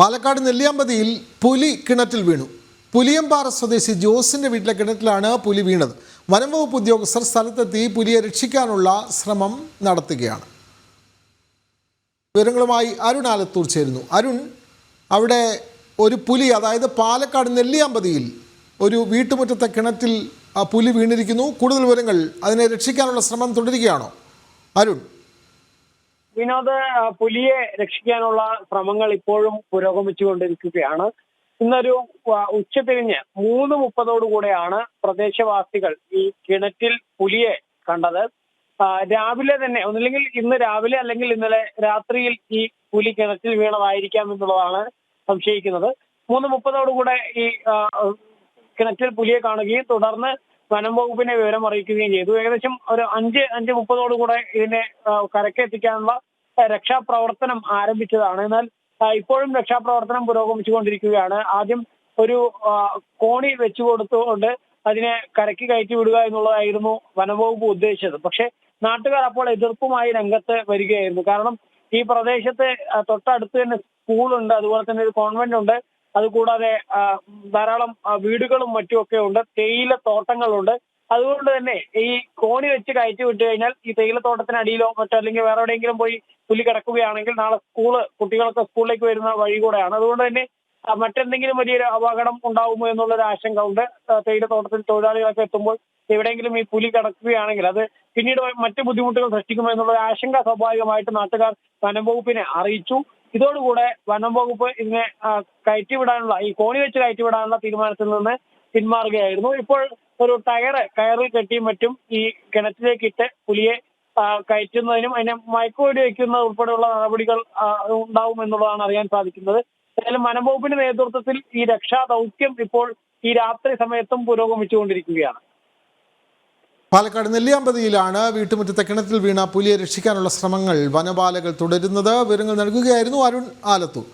പാലക്കാട് നെല്ലിയാമ്പതിയിൽ പുലി കിണറ്റിൽ വീണു. പുലിയമ്പാറ സ്വദേശി ജോസിന്റെ വീട്ടിലെ കിണറ്റിലാണ് പുലി വീണത്. വനംവകുപ്പ് ഉദ്യോഗസ്ഥർ സ്ഥലത്തെത്തി പുലിയെ രക്ഷിക്കാനുള്ള ശ്രമം നടത്തുകയാണ്. വിവരങ്ങളുമായി അരുൺ ആലത്തൂർ ചേരുന്നു. അരുൺ അവിടെ ഒരു പുലി അതായത് പാലക്കാട് നെല്ലിയാമ്പതിയിൽ ഒരു വീട്ടുമുറ്റത്തെ കിണറ്റിൽ ആ പുലി വീണിരിക്കുന്നു. കൂടുതൽ വിവരങ്ങൾ അതിനെ രക്ഷിക്കാനുള്ള ശ്രമം തുടരുകയാണോ? അരുൺ. വിനോദ് പുലിയെ രക്ഷിക്കാനുള്ള ശ്രമങ്ങൾ ഇപ്പോഴും പുരോഗമിച്ചുകൊണ്ടിരിക്കുകയാണ്. ഇന്നൊരു ഉച്ചതിരിഞ്ഞ് മൂന്ന് മുപ്പതോടുകൂടെയാണ് പ്രദേശവാസികൾ ഈ കിണറ്റിൽ പുലിയെ കണ്ടത്. രാവിലെ തന്നെ ഒന്നില്ലെങ്കിൽ ഇന്ന് രാവിലെ അല്ലെങ്കിൽ ഇന്നലെ രാത്രിയിൽ ഈ പുലി കിണറ്റിൽ വീണതായിരിക്കാം എന്നുള്ളതാണ് സംശയിക്കുന്നത്. മൂന്ന് മുപ്പതോടുകൂടെ ഈ കിണറ്റിൽ പുലിയെ കാണുകയും തുടർന്ന് വനം വകുപ്പിനെ വിവരം അറിയിക്കുകയും ചെയ്തു. ഏകദേശം ഒരു അഞ്ച് അഞ്ച് മുപ്പതോടുകൂടെ ഇതിനെ ആ, രക്ഷാപ്രവർത്തനം ആരംഭിച്ചതാണ്. എന്നാൽ ഇപ്പോഴും രക്ഷാപ്രവർത്തനം പുരോഗമിച്ചുകൊണ്ടിരിക്കുകയാണ്. ആദ്യം ഒരു കോണി വെച്ചു കൊടുത്തുകൊണ്ട് അതിനെ കരക്കി കയറ്റി വിടുക എന്നുള്ളതായിരുന്നു വനംവകുപ്പ് ഉദ്ദേശിച്ചത്. പക്ഷേ നാട്ടുകാർ അപ്പോൾ എതിർപ്പുമായി രംഗത്ത് വരികയായിരുന്നു. കാരണം ഈ പ്രദേശത്ത് തൊട്ടടുത്ത് തന്നെ സ്കൂളുണ്ട്. അതുപോലെ തന്നെ ഒരു കോൺവെന്റ് ഉണ്ട്. അതുകൂടാതെ ധാരാളം വീടുകളും മറ്റുമൊക്കെ ഉണ്ട്. തേയില തോട്ടങ്ങളുണ്ട്. അതുകൊണ്ട് തന്നെ ഈ കോണി വെച്ച് കയറ്റി വിട്ടു കഴിഞ്ഞാൽ ഈ തേയിലത്തോട്ടത്തിനടിയിലോ മറ്റോ അല്ലെങ്കിൽ വേറെ എവിടെയെങ്കിലും പോയി പുലി കിടക്കുകയാണെങ്കിൽ നാളെ സ്കൂൾ കുട്ടികളൊക്കെ സ്കൂളിലേക്ക് വരുന്ന വഴി കൂടെയാണ്. അതുകൊണ്ട് തന്നെ മറ്റെന്തെങ്കിലും വലിയൊരു അപകടം ഉണ്ടാവുമോ എന്നുള്ളൊരു ആശങ്ക ഉണ്ട് തേയിലത്തോട്ടത്തിൽ തൊഴിലാളികളൊക്കെ എത്തുമ്പോൾ എവിടെയെങ്കിലും ഈ പുലി കിടക്കുകയാണെങ്കിൽ അത് പിന്നീട് മറ്റു ബുദ്ധിമുട്ടുകൾ സൃഷ്ടിക്കുമോ എന്നുള്ള ആശങ്ക സ്വാഭാവികമായിട്ട് നാട്ടുകാർ വനം വകുപ്പിനെ അറിയിച്ചു. ഇതോടുകൂടെ വനം വകുപ്പ് ആ, കയറ്റിവിടാനുള്ള ഈ കോണി വെച്ച് കയറ്റിവിടാനുള്ള തീരുമാനത്തിൽ നിന്ന് പിന്മാറുകയായിരുന്നു. ഇപ്പോൾ ഒരു ടയറ് കയറിൽ കെട്ടിയും മറ്റും ഈ കിണറ്റിലേക്ക് ഇട്ട് പുലിയെ കയറ്റുന്നതിനും അതിനെ മയക്കുവെടി വയ്ക്കുന്ന ഉൾപ്പെടെയുള്ള നടപടികൾ ഉണ്ടാവും എന്നുള്ളതാണ് അറിയാൻ സാധിക്കുന്നത്. ഏതായാലും വനം വകുപ്പിന്റെ നേതൃത്വത്തിൽ ഈ രക്ഷാ ദൗത്യം ഇപ്പോൾ ഈ രാത്രി സമയത്തും പുരോഗമിച്ചുകൊണ്ടിരിക്കുകയാണ്. പാലക്കാട് നെല്ലിയാമ്പതിയിലാണ് വീട്ടുമുറ്റത്തെ കിണറ്റിൽ വീണ പുലിയെ രക്ഷിക്കാനുള്ള ശ്രമങ്ങൾ വനപാലകൾ തുടരുന്നത്. വിവരങ്ങൾ നൽകുകയായിരുന്നു അരുൺ ആലത്തൂർ.